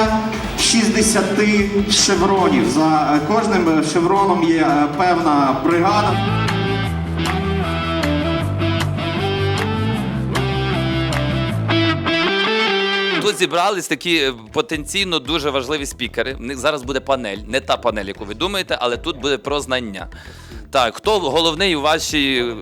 колекція 60 шевронів. За е, кожним шевроном є е, певна бригада. Тут зібрались такі е, потенційно дуже важливі спікери. В них зараз буде панель, не та панель, яку ви думаєте, але тут буде про знання. Так, хто головний у вашій,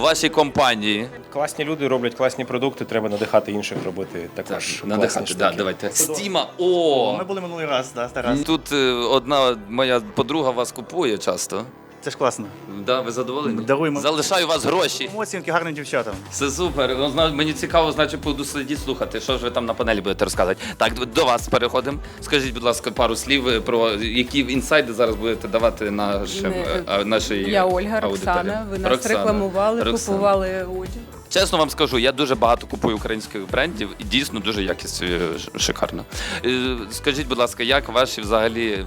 вашій компанії? Класні люди роблять класні продукти, треба надихати інших робити також. Надихати, класні да, давайте. Стіма, о! Ми були минулий раз, да, Тарас. Тут е, одна моя подруга вас купує часто. Це ж класно. Да, ви задоволені? Даруємо. Залишаю вас гроші. Оцінки гарним дівчатам. Все супер. Ну, зна- Мені цікаво, значить, буду сидіти слухати, що ж ви там на панелі будете розказувати. Так, до вас переходимо. Скажіть, будь ласка, пару слів е, про які інсайди зараз будете давати нашим, Не, е, а, нашій Я Ольга аудиторії. Роксана. Ви нас Роксана. рекламували, Роксана. купували одяг. Чесно вам скажу, я дуже багато купую українських брендів і дійсно дуже якість е, ш- шикарна. Е, Скажіть, будь ласка, як ваші взагалі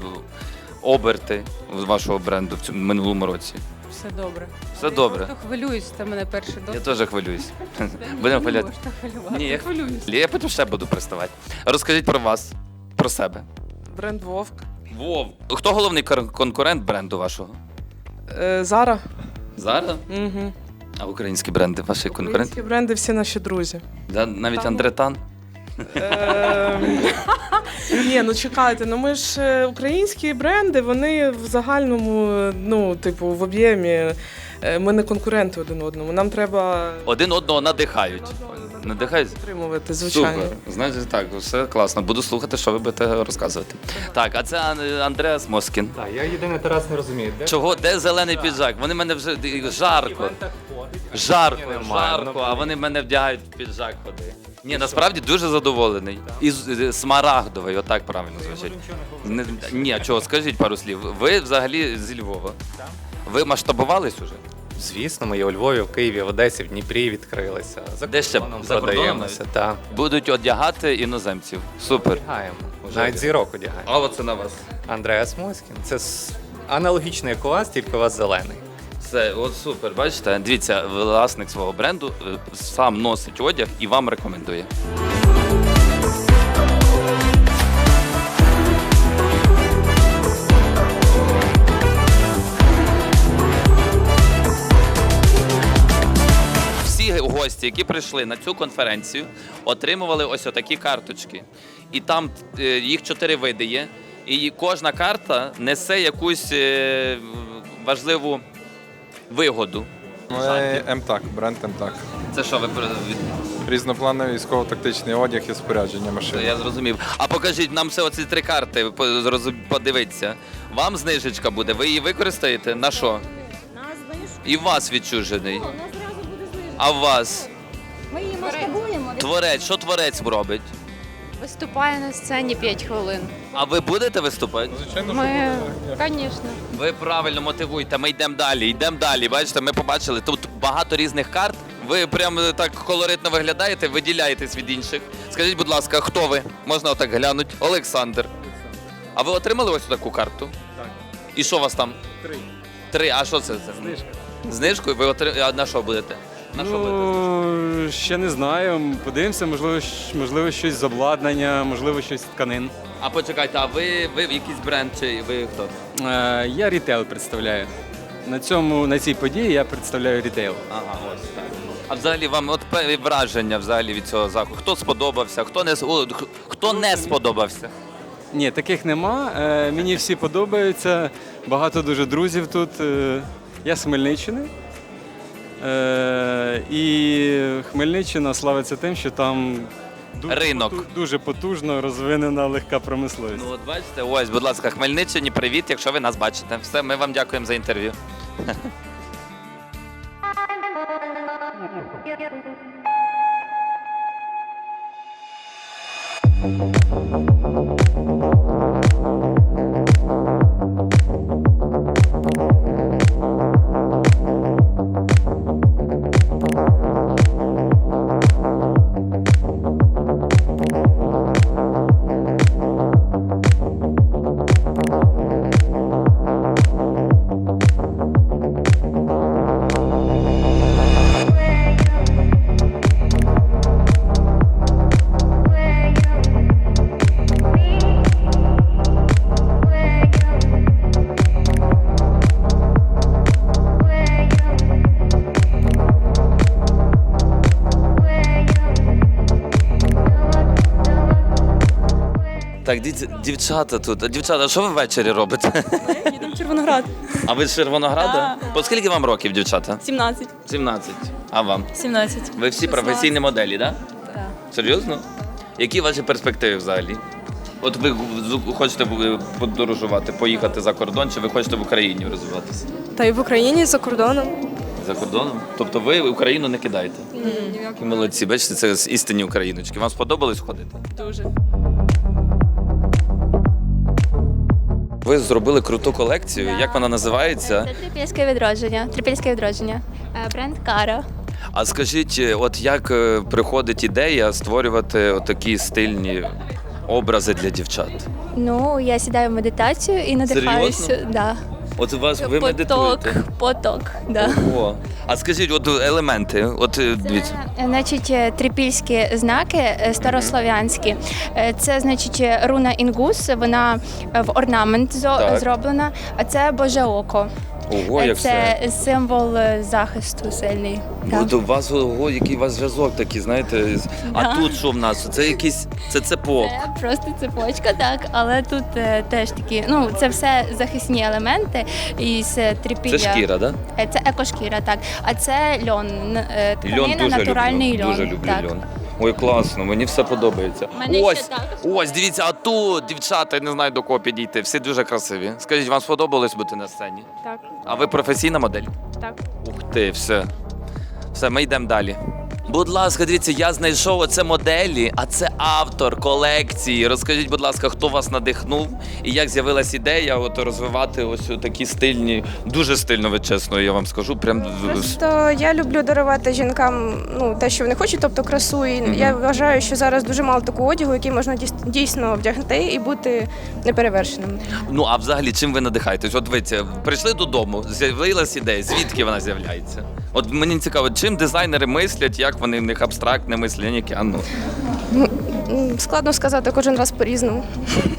оберти з вашого бренду в цьому минулому році? Все добре. Все Я добре. просто хвилююсь, це мене перший Я досвід. теж хвилююсь. Будемо ні, хвилювати. можна хвилювати. Ні, я хвилююсь. Я потім ще буду приставати. Розкажіть про вас, про себе. Бренд Вовк. Вов. Хто головний кон- конкурент бренду вашого? Е, Зара. Зара? Угу. А українські бренди ваші конкуренти? Українські бренди всі наші друзі. Да, навіть Там- Андретан? Ем, Ні, ну чекайте, ну ми ж е, українські бренди, вони в загальному, ну, типу, в об'ємі. е, Ми не конкуренти один одному. Нам треба Один одного надихають. Надихають? підтримувати, звичайно. Супер. Знаєте, так, все класно. Буду слухати, що ви будете розказувати. Так, а це Ан- Андреас Москін. Так, я єдиний Тарас не розумію. Де Чого? Де зелений піджак? Вони мене вже жарко. Жарко, Ні, нормально, жарко, а вони мене вдягають в піджак ходи. Ні, насправді дуже задоволений. І з- смарагдовий, отак правильно звучить. Не- Ні, а чого, скажіть пару слів. Ви взагалі зі Львова. Ви масштабувались уже? Звісно, ми є у Львові, в Києві, в Одесі, в Дніпрі відкрилися. За Де ще? кордоном За кордоном продаємося. Так. Будуть одягати іноземців. Супер. Одягаємо. Навіть зірок одягаємо. А оце на вас. Андреас Москін. Це с- аналогічний як у вас, тільки у вас зелений. Все, от супер. Бачите, дивіться, власник свого бренду е, сам носить одяг і вам рекомендує. Всі гості, які прийшли на цю конференцію, отримували ось отакі карточки. І там е, їх чотири види є. І кожна карта несе якусь е, важливу вигоду. Ми МТАК, бренд МТАК. Це що ви Різноплановий військово-тактичний одяг і спорядження машин. я зрозумів. А покажіть нам все оці три карти, по- зрозу- подивіться. Вам знижечка буде, ви її використаєте на що? На знижку. І вас відчужений. У нас зразу буде знижка. А в вас? Ми її масштабуємо. Творець, що творець робить? Виступає на сцені 5 хвилин. А ви будете виступати? Звичайно, Ми, звісно. Ви правильно мотивуєте, ми йдемо далі, йдемо далі. Бачите, ми побачили тут багато різних карт. Ви прямо так колоритно виглядаєте, виділяєтесь від інших. Скажіть, будь ласка, хто ви? Можна отак глянути. Олександр. А ви отримали ось таку карту? Так. І що у вас там? Три. Три. А що це? Знижка. Знижку? Ви отримали. А на що будете? На що? Ну, ще не знаю. Подивимося, можливо, можливо, щось з обладнання, можливо, щось з тканин. А почекайте, а ви, ви якийсь бренд чи ви хто? Е, я рітейл представляю. На цьому на цій події я представляю рітейл. Ага, ось так. А взагалі вам от враження взагалі від цього заходу? Хто сподобався, хто не хто не сподобався? Ні, таких нема. Е, мені всі подобаються. Багато дуже друзів тут. Е, я з Хмельниччини. Е, і Хмельниччина славиться тим, що там дуже, Ринок. дуже потужно розвинена легка промисловість. Ну от бачите, ось, будь ласка, Хмельниччині, привіт, якщо ви нас бачите. Все, ми вам дякуємо за інтерв'ю. Так, дід- дівчата тут. А, Дівчата, що ви ввечері робите? Їдемо в Червоноград. А ви з Червонограда? По скільки вам років, дівчата? 17. 17. А вам? 17. Ви всі професійні моделі, так? Так. Серйозно? Які ваші перспективи взагалі? От ви з- хочете е, подорожувати, поїхати за кордон, чи ви хочете в Україні розвиватися? Та й в Україні, і за кордоном. За кордоном? Тобто ви Україну не кидаєте? Які молодці, бачите, це з істинні україночки. Вам сподобалось ходити? Дуже. Ви зробили круту колекцію. Як вона називається? Це трипільське відродження. Трипільське відродження. Е, Бренд Кара. А скажіть, е, от як е, приходить ідея створювати такі стильні образи для дівчат? Ну, я сідаю в медитацію і надихаюся. Серйозно? Да. От у вас ви поток, медитуєте? поток. Да. О. А скажіть, от елементи, от е, дивіться. Це, значить, е, трипільські знаки е, старослов'янські. Е, Це, значить, е, руна інгус, вона е, в орнамент зо- Так. зроблена, а це Боже око. Ого, Е, як це все. символ е, захисту сильний. Так. От у вас ого, який у вас зв'язок такий, знаєте. з- А Да. тут що в нас? Це якийсь це цепок. Це просто цепочка, так, але тут е, теж такі, ну це все захисні елементи із е, трипілля. Це шкіра, да? Е, Це екошкіра, так. А це льон, н- е, Льон дуже натуральний люблю. льон. Дуже люблю так. льон. Ой, класно, мені все подобається. Мене ось, ще також ось, дивіться, а тут дівчата, я не знаю до кого підійти. Всі дуже красиві. Скажіть, вам сподобалось бути на сцені? Так, А ви професійна модель? так. Ух ти, все. Все, ми йдемо далі. Будь ласка, дивіться, я знайшов оце моделі, а це автор колекції. Розкажіть, будь ласка, хто вас надихнув і як з'явилась ідея от розвивати ось такі стильні, дуже стильно, ви чесно, я вам скажу. Прям Просто я люблю дарувати жінкам ну, те, що вони хочуть, тобто красу. І я вважаю, що зараз дуже мало такого одягу, який можна дійс- дійсно вдягнути і бути неперевершеним. Ну а взагалі чим ви надихаєтесь? От ви прийшли додому, з'явилась ідея, звідки вона з'являється? От мені цікаво, чим дизайнери мислять, як вони в них абстрактне мислення, а ну. Складно сказати кожен раз по-різному.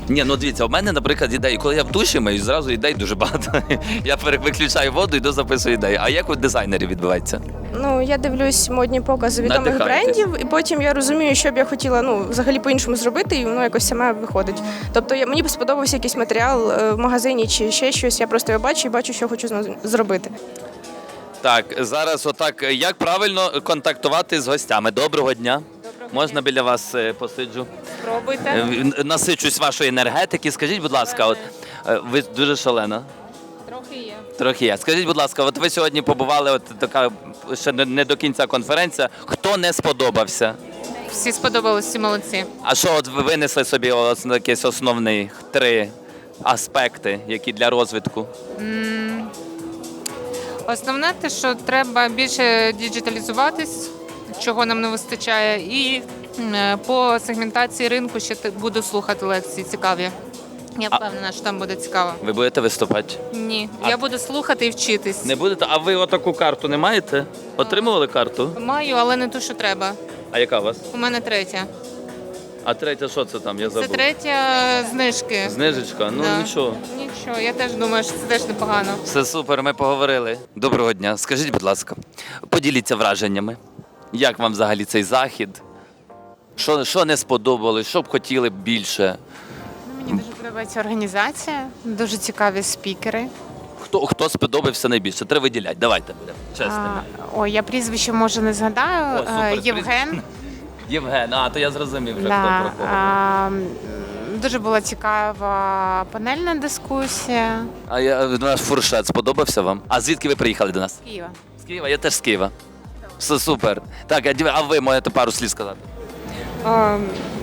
Ні, ну дивіться, у мене, наприклад, ідеї, коли я в душі мию, зразу ідей дуже багато. Я виключаю воду, йду записую ідеї. А як у дизайнерів відбувається? Ну, я дивлюсь модні покази відомих Надихаєтесь. брендів, і потім я розумію, що б я хотіла ну, взагалі по-іншому зробити, і воно якось саме виходить. Тобто я, мені б сподобався якийсь матеріал е, в магазині чи ще щось. Я просто його бачу і бачу, що хочу зробити. Так, зараз отак, як правильно контактувати з гостями? Доброго дня. Можна біля вас е, посиджу? Спробуйте. Е, Насичусь вашої енергетики. Скажіть, будь ласка, от е, ви дуже шалена. Трохи є. Трохи є. Скажіть, будь ласка, от ви сьогодні побували, от така ще не, не до кінця конференція. Хто не сподобався? Всі сподобалось, всі молодці. А що от ви винесли собі ос- якісь основні три аспекти, які для розвитку? Основне те, що треба більше діджиталізуватись, чого нам не вистачає, і е, по сегментації ринку ще буду слухати лекції цікаві. Я впевнена, що там буде цікаво. Ви будете виступати? Ні, А- я буду слухати і вчитись. Не будете? А ви отаку карту не маєте? Отримували карту? Маю, але не ту, що треба. А яка у вас? У мене третя. А третя, що це там? Я Це забув. третя знижки. Знижечка? Ну Да. нічого. Нічого, я теж думаю, що це теж непогано. Все супер, ми поговорили. Доброго дня. Скажіть, будь ласка, поділіться враженнями. Як вам взагалі цей захід? Що, що не сподобалось, що б хотіли б більше? Мені дуже подобається організація, дуже цікаві спікери. Хто, хто сподобався найбільше? Треба виділяти. Давайте будемо чесними. А, ой, я прізвище може не згадаю. О, супер, Е, Євген. Євген, а то я зрозумів вже, Да, хто про кого. а, дуже була цікава панельна дискусія. А я наш фуршет сподобався вам? А звідки ви приїхали до нас? Києва. З Києва, я теж з Києва. Все супер. Так, а дів- а ви можете пару слів сказати?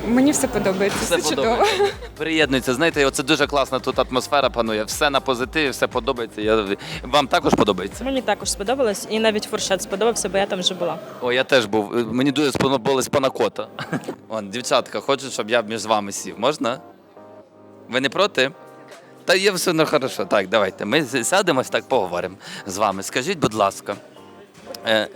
Мені все подобається. Все подобається. Приєднується. Знаєте, оце дуже класна тут атмосфера панує. Все на позитиві, все подобається. Я... Вам також подобається? Мені також сподобалось, і навіть фуршет сподобався, бо я там вже була. О, я теж був. Мені дуже сподобалась панакота. Вон, дівчатка, хочуть, щоб я між вами сів. Можна? Ви не проти? Та є все ну, хорошо. Так, давайте. Ми сядемось так поговоримо з вами. Скажіть, будь ласка, е,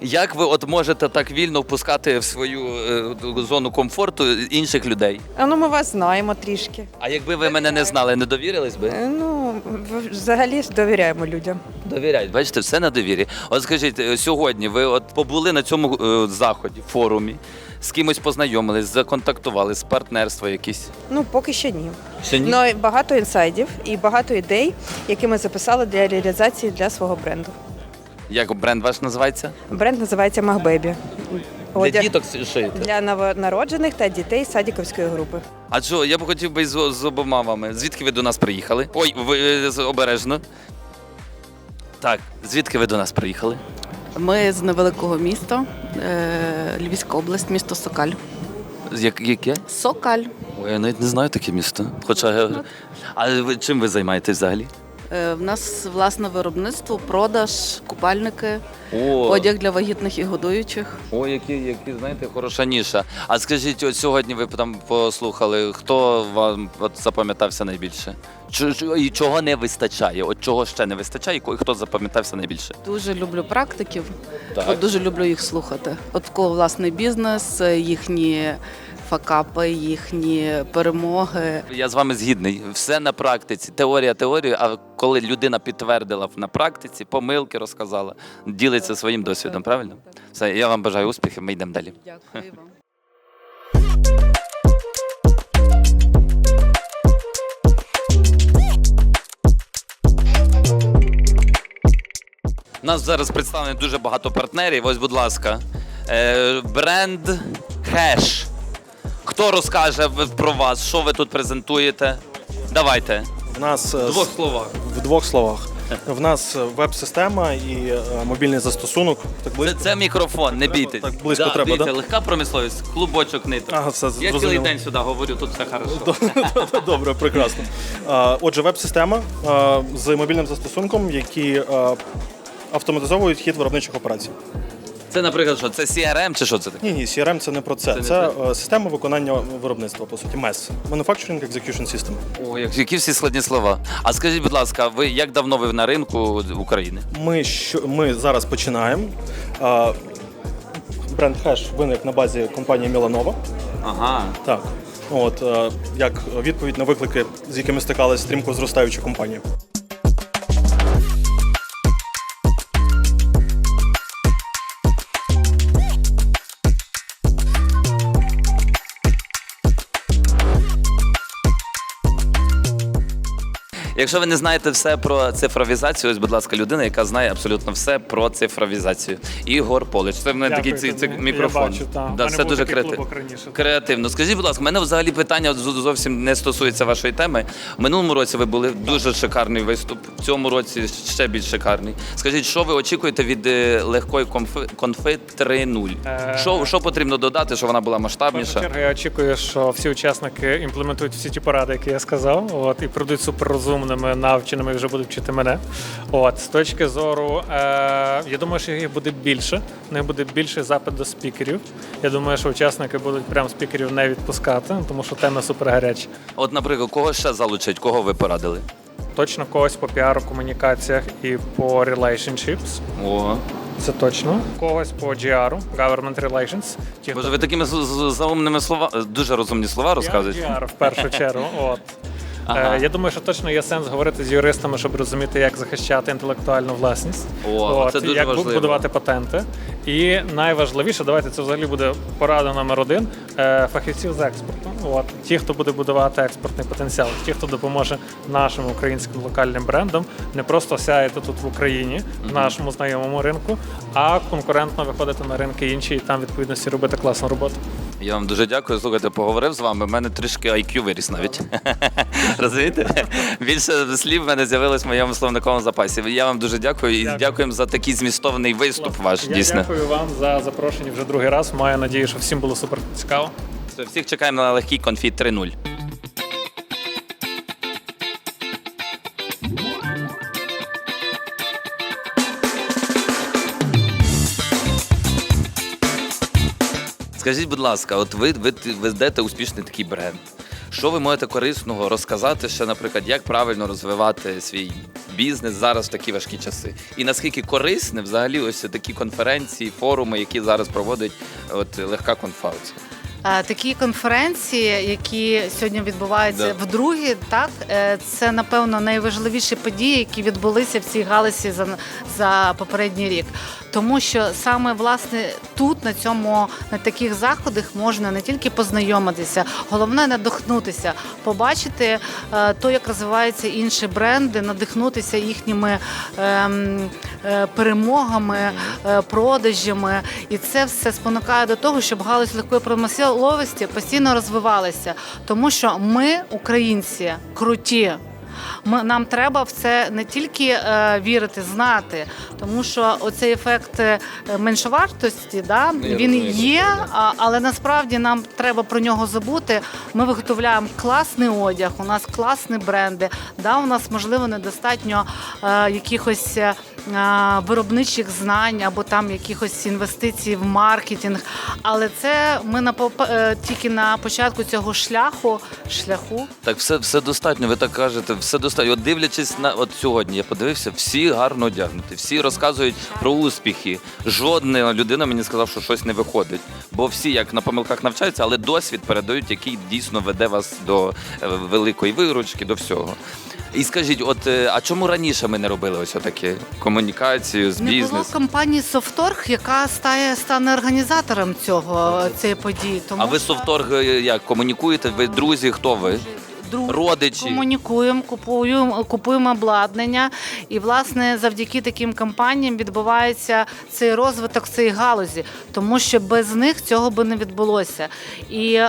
як ви от можете так вільно впускати в свою е, зону комфорту інших людей? А ну ми вас знаємо трішки. А якби ви мене не знали, не довірились би? Ну, взагалі довіряємо людям. довіряють. Бачите, все на довірі. От скажіть, е, сьогодні ви от побули на цьому е, заході, форумі, з кимось познайомились, законтактували, з партнерства якісь. Ну, поки що ні. Ще ні? Ну, багато інсайдів і багато ідей, які ми записали для реалізації для свого бренду. Як бренд ваш називається? Бренд називається Махбебі. Для діток шиєте? для новонароджених та дітей садіковської групи. А що, я б хотів би з, з обома вами. Звідки ви до нас приїхали? Ой, ви е, з- обережно. Так, звідки ви до нас приїхали? Ми з невеликого міста, е, Львівська область, місто Сокаль. Як, яке? Сокаль. Ой, я навіть не знаю таке місто. Хоча. е, А ви, чим ви займаєтесь взагалі? Е, В нас власне виробництво, продаж, купальники, О, одяг для вагітних і годуючих. О, які, які, знаєте, хороша ніша. А скажіть, от сьогодні ви там послухали, хто вам от запам'ятався найбільше? Ч- ч- І чого не вистачає? От чого ще не вистачає, і ко- хто запам'ятався найбільше? Дуже люблю практиків, Так. от дуже люблю їх слухати. От в кого власний бізнес, е, їхні факапи, їхні перемоги. Я з вами згідний. Все на практиці. Теорія теорію, а коли людина підтвердила на практиці, помилки розказала, ділиться своїм досвідом, правильно? Все, я вам бажаю успіхів, ми йдемо далі. Дякую вам. У нас зараз представлено дуже багато партнерів. Ось, будь ласка, е, бренд Хеш. Хто розкаже в- про вас, що ви тут презентуєте? Давайте. В нас е, В двох словах. в двох словах. В нас е, веб-система і е, мобільний застосунок. Так Це, близько. це мікрофон, не бійтесь. Так близько треба, дивіться, да? легка промисловість, клубочок ниток. Ага, все Я цілий зрозуміло. день сюди говорю, тут все хорошо. Добре, прекрасно. Отже, веб-система з мобільним застосунком, які автоматизовують хід виробничих операцій. Це, наприклад, що? Це CRM чи що це таке? Ні, ні, CRM це не про це. Це не е, система виконання виробництва, по суті, MES. Manufacturing Execution System. О, як- які всі складні слова. А скажіть, будь ласка, ви як давно ви на ринку України? Ми, що, ми зараз починаємо. Бренд Hash виник на базі компанії Міланова. Ага. Так. От, е, як відповідь на виклики, з якими стикалися стрімко зростаючі компанії. Якщо ви не знаєте все про цифровізацію, ось, будь ласка, людина, яка знає абсолютно все про цифровізацію. Ігор Полич. Це в мене такий цей, цей мікрофон. Я бачу, та. В Да, мене був дуже такий клубок раніше. креативно. Скажіть, будь ласка, в мене взагалі питання з- зовсім не стосується вашої теми. В минулому році ви були дуже шикарний виступ. В цьому році ще більш шикарний. Скажіть, що ви очікуєте від е, легкої конфи, конфи 3.0? Е, Що, що потрібно додати, щоб вона була В першу масштабніша? чергу я очікую, що всі учасники імплементують всі ті поради, які я сказав, от, і прийдуть суперрозумними, навченими вже будуть вчити мене. От, з точки зору, е, я думаю, що їх буде більше. В них буде більший запит до спікерів. Я думаю, що учасники будуть прям спікерів не відпускати, тому що теми супер гарячі. От, наприклад, кого ще залучить, кого ви порадили? Точно когось по піару, комунікаціях і по relationships. О, Це точно. Когось по GR, Government Relations. Ті, Боже, ви такими з- з- заумними слова, дуже розумні слова розказуєте. GR в першу чергу. От. Ага. Е, Я думаю, що точно є сенс говорити з юристами, щоб розуміти, як захищати інтелектуальну власність, О, це дуже як важливо. будувати патенти. І найважливіше, давайте це взагалі буде порада номер один е, фахівців з експорту. От ті, хто буде будувати експортний потенціал, ті, хто допоможе нашим українським локальним брендам не просто сяяти тут в Україні, в нашому знайомому ринку, а конкурентно виходити на ринки інші і там відповідності робити класну роботу. Я вам дуже дякую. Слухайте, поговорив з вами. У мене трішки IQ виріс навіть. Розумієте? Більше слів в мене з'явилось в моєму словниковому запасі. Я вам дуже дякую і Дякую. дякуємо за такий змістовний виступ ваш. Я Дійсно. дякую вам за запрошення вже другий раз. Маю надію, що всім було супер цікаво. Всіх чекаємо на легкий конфіт 3.0. Скажіть, будь ласка, от ви, ви ведете успішний такий бренд. Що ви можете корисного розказати ще, наприклад, як правильно розвивати свій бізнес зараз в такі важкі часи? І наскільки корисне взагалі ось такі конференції, форуми, які зараз проводить от легка конфа? Е, Такі конференції, які сьогодні відбуваються Да. вдруге, так е, це напевно найважливіші події, які відбулися в цій галузі за, за попередній рік. Тому що саме власне тут, на цьому на таких заходах, можна не тільки познайомитися, головне надихнутися, побачити е, то, як розвиваються інші бренди, надихнутися їхніми ем, е, перемогами, е, продажами. І це все спонукає до того, щоб галузь легкої промисловості постійно розвивалася. Тому що ми, українці, круті. Ми, нам треба в це не тільки е, вірити, знати, тому що оцей ефект е, меншовартості, да, він розумію, є, а, але насправді нам треба про нього забути. Ми виготовляємо класний одяг, у нас класні бренди. Да, у нас можливо недостатньо е, якихось е, виробничих знань або там якихось інвестицій в маркетинг. Але це ми на поп- е, тільки на початку цього шляху шляху. Так, все, все достатньо. Ви так кажете, все достатньо. От дивлячись на от сьогодні, я подивився, всі гарно одягнуті, всі розказують про успіхи. Жодна людина мені сказав, що щось не виходить. Бо всі як на помилках навчаються, але досвід передають, який дійсно веде вас до е, великої виручки, до всього. І скажіть, от е, а чому раніше ми не робили ось отакі комунікацію з Не було бізнесом? компанії Софторг, яка стає стане організатором цього цієї події. Тому А ви що Софторг е, як комунікуєте? Ви друзі? Хто ви? Друг- Родичі? комунікуємо, купуємо, купуємо обладнання, і власне завдяки таким компаніям відбувається цей розвиток цієї галузі, тому що без них цього би не відбулося. І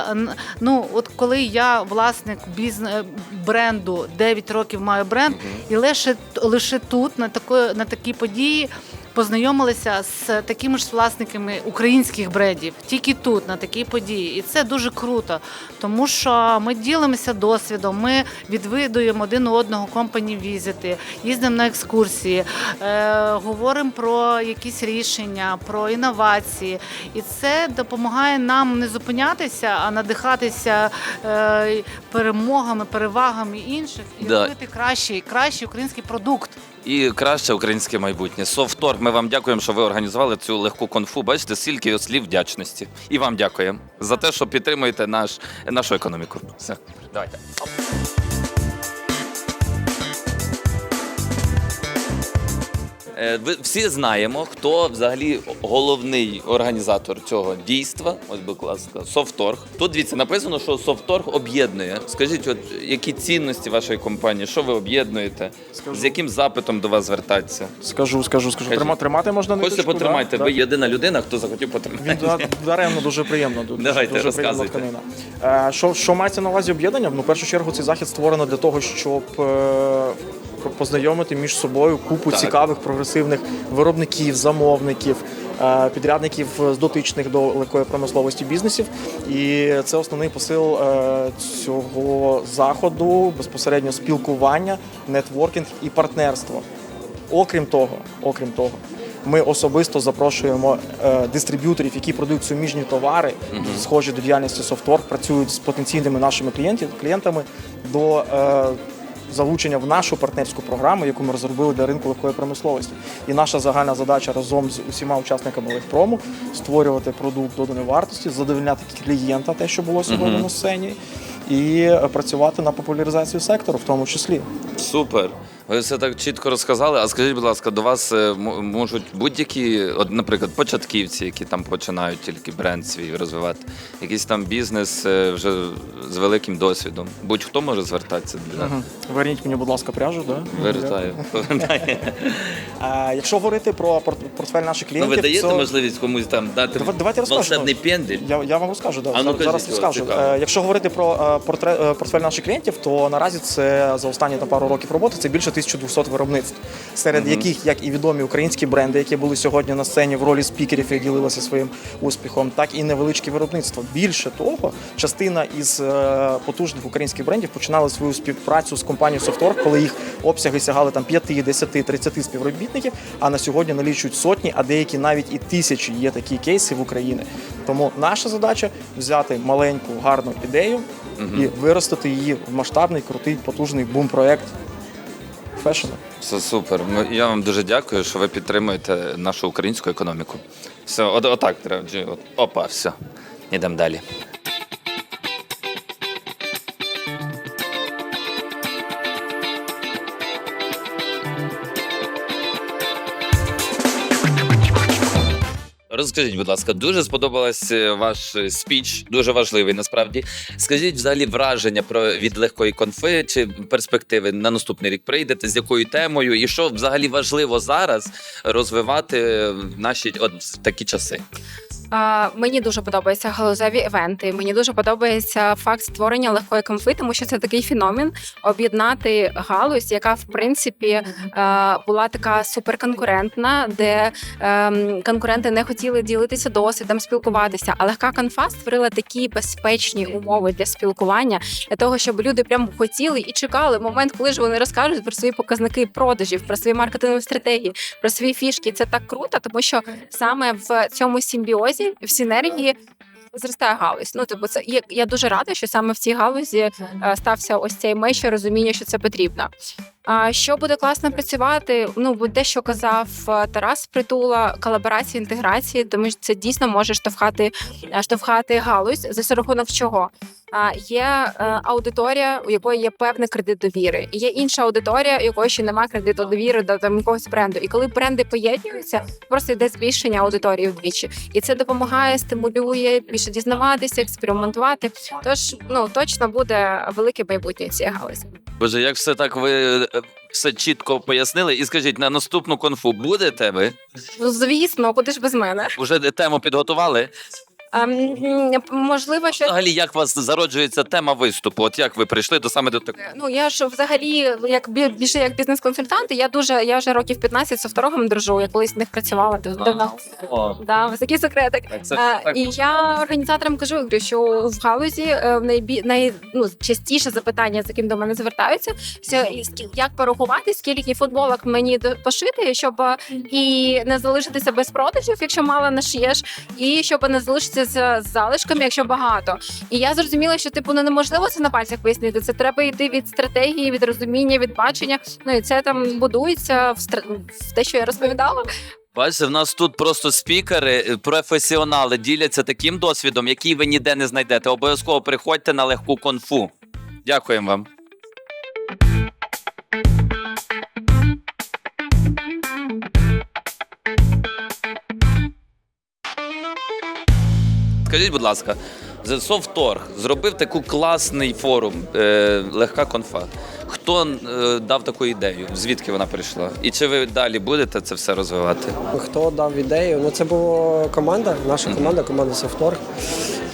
ну, от коли я власник бізнес бренду 9 років маю бренд, і лише лише тут на такої на такій події. Познайомилися з такими ж власниками українських брендів, тільки тут, на такій події. І це дуже круто, тому що ми ділимося досвідом, ми відвідуємо один у одного компані візити, їздимо на екскурсії, е, говоримо про якісь рішення, про інновації. І це допомагає нам не зупинятися, а надихатися е, перемогами, перевагами інших і Да. робити кращий, кращий український продукт. І краще українське майбутнє. Софторг, ми вам дякуємо, що ви організували цю легку конфу. Бачите, стільки слів вдячності. І вам дякуємо за те, що підтримуєте наш, нашу економіку. Все, давайте. Ви всі знаємо, хто взагалі головний організатор цього дійства. Ось будь ласка, Софторг. Тут дивіться, написано, що Софторг об'єднує. Скажіть, от які цінності вашої компанії, що ви об'єднуєте? З яким запитом до вас звертатися? Скажу, скажу, скажу. Трима- тримати можна Хочете ниточку, потримайте. да? Ви єдина людина, хто захотів потримати. Да, Даремно дуже приємно. Дуже, Давайте, дуже приємна тканина. Е, Що, що мається на увазі об'єднання? Ну, в першу чергу, цей захід створено для того, щоб е, познайомити між собою купу Так. цікавих прогресивних виробників, замовників. е, Підрядників з дотичних до легкої промисловості бізнесів, і це основний посил е, цього заходу безпосередньо спілкування, нетворкінг і партнерство. Окрім того, окрім того, ми особисто запрошуємо е, дистриб'юторів, які продають суміжні товари, схожі до діяльності Софтворк, працюють з потенційними нашими клієнтів, клієнтами до е, залучення в нашу партнерську програму, яку ми розробили для ринку легкої промисловості. І наша загальна задача разом з усіма учасниками Легпрому створювати продукт доданої вартості, задовольняти клієнта, те, що було сьогодні Мгм. на сцені, і е, працювати на популяризацію сектору, в тому числі. Супер. Ви все так чітко розказали. А скажіть, будь ласка, до вас е, можуть будь-які, от, наприклад, початківці, які там починають тільки бренд свій розвивати, якийсь там бізнес е, вже з великим досвідом. Будь-хто може звертатися для Мгм. Верніть мені, будь ласка, пряжу. Да? вертаю. Якщо говорити про пор- портфель наших Ну, клієнтів, ви даєте то... можливість комусь там дати Давай- давайте волшебний пендель? Я, я вам розкажу, да. А ну, зараз, кажіть, розкажу. цікаво. Е, Якщо говорити про портфель наших клієнтів, то наразі це за останні там, пару років роботи це більше 1200 виробництв, серед Мгм. яких як і відомі українські бренди, які були сьогодні на сцені в ролі спікерів і ділилися своїм успіхом, так і невеличкі виробництва. Більше того, частина із е, потужних українських брендів починали свою співпрацю з компанією Софторг, коли їх обсяги сягали там 5, 10, 30 співробітників, а на сьогодні налічують сотні, а деякі навіть і тисячі є такі кейси в Україні. Тому наша задача взяти маленьку гарну ідею і виростити її в масштабний, крутий, потужний бум-проект фешену. Все супер. Ми- Я вам дуже дякую, що ви підтримуєте нашу українську економіку. Все, от, отак треба. От, опа, все. Йдемо далі. Розкажіть, будь ласка, дуже сподобалась е, ваш е, спіч, дуже важливий насправді. Скажіть взагалі враження про від легкої конфи чи перспективи на наступний рік прийдете, з якою темою, і що взагалі важливо зараз розвивати в наші от такі часи? А, мені дуже подобаються галузеві івенти. Мені дуже подобається факт створення легкої конфи, тому що це такий феномен об'єднати галузь, яка в принципі е, була така суперконкурентна, де е, конкуренти не хотіли ділитися досвідом, спілкуватися. А легка конфа створила такі безпечні умови для спілкування, для того, щоб люди прям хотіли і чекали момент, коли ж вони розкажуть про свої показники продажів, про свої маркетингові стратегії, про свої фішки. Це так круто, тому що саме в цьому симбіозі, в синергії. Зростає галузь. Ну, типу, це я, я дуже рада, що саме в цій галузі е, стався ось цей меч, розуміння, що це потрібно. А що буде класно працювати? Ну, бо те, що казав е, Тарас Притула, колаборації, інтеграції, тому що це дійсно може штовхати, е, штовхати галузь за рахунок чого. А є е, аудиторія, у якої є певний кредит довіри, і є інша аудиторія, у якої ще немає кредиту довіри до там якогось бренду. І коли бренди поєднуються, просто йде збільшення аудиторії вдвічі, і це допомагає, стимулює більше дізнаватися, експериментувати. Тож ну точно буде велике майбутнє цієї галузі. Боже, як все так ви е, все чітко пояснили? І скажіть, на наступну конфу будете ви? Ну, звісно, куди ж без мене? Уже тему підготували? Ем, можливо, що Взагалі, як у вас зароджується тема виступу? От як ви прийшли до саме до такого? Ну я ж взагалі, як бі- більше як бізнес-консультант, я дуже я вже років 15 з софторогом дружу. Я колись в них працювала до давно. О, Да, такий секретик. це Е, так. І я організаторам кажу, говорю, що в галузі е, в найбі най, ну, частіше запитання, з яким до мене звертаються, це і скі- як порахувати, скільки футболок мені до- пошити, щоб е, і не залишитися без продажів, якщо мало нашиєш, і щоб не залишитися з залишками, якщо багато. І я зрозуміла, що типу ну, неможливо це на пальцях пояснити. Це треба йти від стратегії, від розуміння, від бачення. Ну і це там будується в, стра- в те, що я розповідала. Бачите, в нас тут просто спікери, е, професіонали діляться таким досвідом, який ви ніде не знайдете. Обов'язково приходьте на легку конфу. Дякуємо вам. Скажіть, будь ласка, Softtorg зробив таку класний форум, е, легка конфа. Хто е, дав таку ідею? Звідки вона прийшла? І чи ви далі будете це все розвивати? Хто дав ідею? Ну це була команда, наша команда, команда Софторг.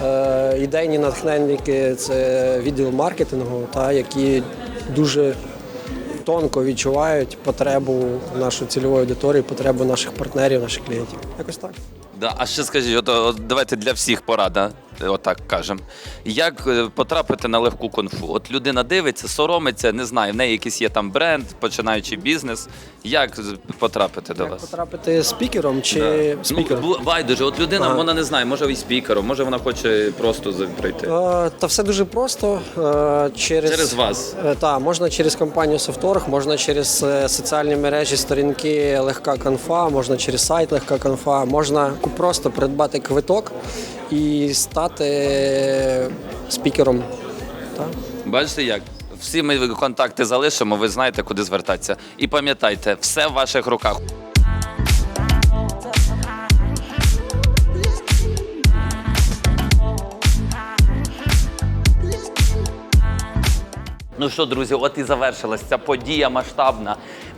Е, ідейні натхненники це відділ маркетингу, та, які дуже тонко відчувають потребу нашої цільової аудиторії, потребу наших партнерів, наших клієнтів. Якось так. Да, а ще скажіть, от, от давайте для всіх порада, отак кажемо. Як е, потрапити на легку конфу? От людина дивиться, соромиться, не знаю, в неї якийсь є там бренд, починаючи бізнес. Як потрапити до вас? Потрапити спікером чи Ну, спікером? бу- байдуже, от людина, Ага. вона не знає, може і спікером, може вона хоче просто за- прийти. Е, Та все дуже просто. Е, Через, Через вас. Так, можна через компанію Софторг, можна через е, соціальні мережі, сторінки Легка конфа, можна через сайт Легка конфа, можна просто придбати квиток і стати спікером. Так. Бачите як? Всі ми контакти залишимо, ви знаєте, куди звертатися. І пам'ятайте, все в ваших руках. Ну що, друзі, от і завершилась ця подія масштабна.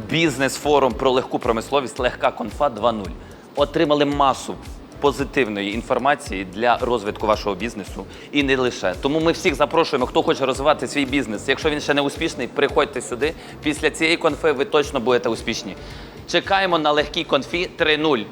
Бізнес-форум про легку промисловість Легка конфа 2.0. Отримали масу позитивної інформації для розвитку вашого бізнесу і не лише. Тому ми всіх запрошуємо, хто хоче розвивати свій бізнес. Якщо він ще не успішний, приходьте сюди. Після цієї конфи ви точно будете успішні. Чекаємо на легкій конфі 3.0.